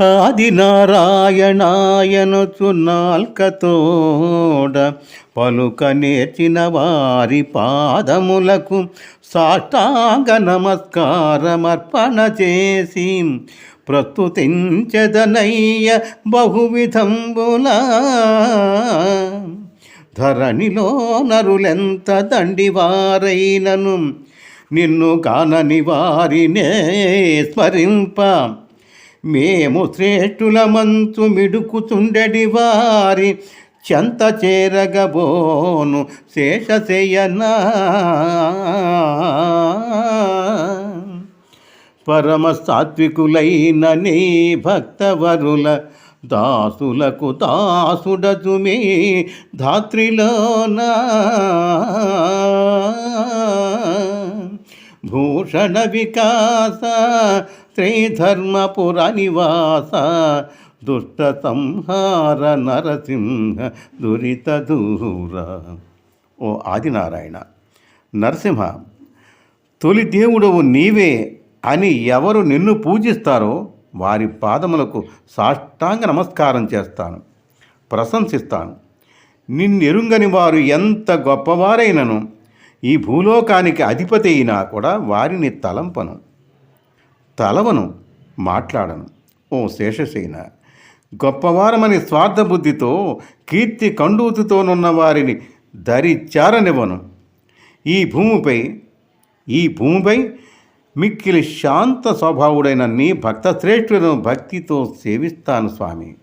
ఆది నారాయణాయనుచు నాల్కతోడ పలుక నేర్చిన వారి పాదములకు సాష్టాంగ నమస్కారమర్పణ చేసి ప్రస్తుతించదనయ్య బహువిధంబుల. ధరణిలో నరులెంత దండివారైనను నిన్ను కానని వారినే స్మరింప. మేము శ్రేష్ఠుల మంచు మిడుకుచుండెడి వారి చెంత చేరగబోను శేషశయనా. పరమ సాత్వికులైన నీ భక్తవరుల దాసులకు దాసుడతుమే ధాత్రిలోనా. భూషణ వికాస శ్రీధర్మపుర నివాస దుష్ట సంహార నరసింహ దురిత దూర ఓ ఆదినారాయణ నరసింహ తొలి దేవుడవు నీవే అని ఎవరు నిన్ను పూజిస్తారో వారి పాదములకు సాష్టాంగ నమస్కారం చేస్తాను ప్రశంసిస్తాను. నిన్నెరుంగని వారు ఎంత గొప్పవారైనను ఈ భూలోకానికి అధిపతి అయినా కూడా వారిని తలంపను తలవను మాట్లాడను. ఓ శేషసేన గొప్పవారమని స్వార్థబుద్ధితో కీర్తి కండూతితోనున్న వారిని దరిచారనివ్వను ఈ భూమిపై ఈ భూమిపై మిక్కిలి శాంత స్వభావుడైన నీ భక్త శ్రేష్ఠులను భక్తితో సేవిస్తాను స్వామి.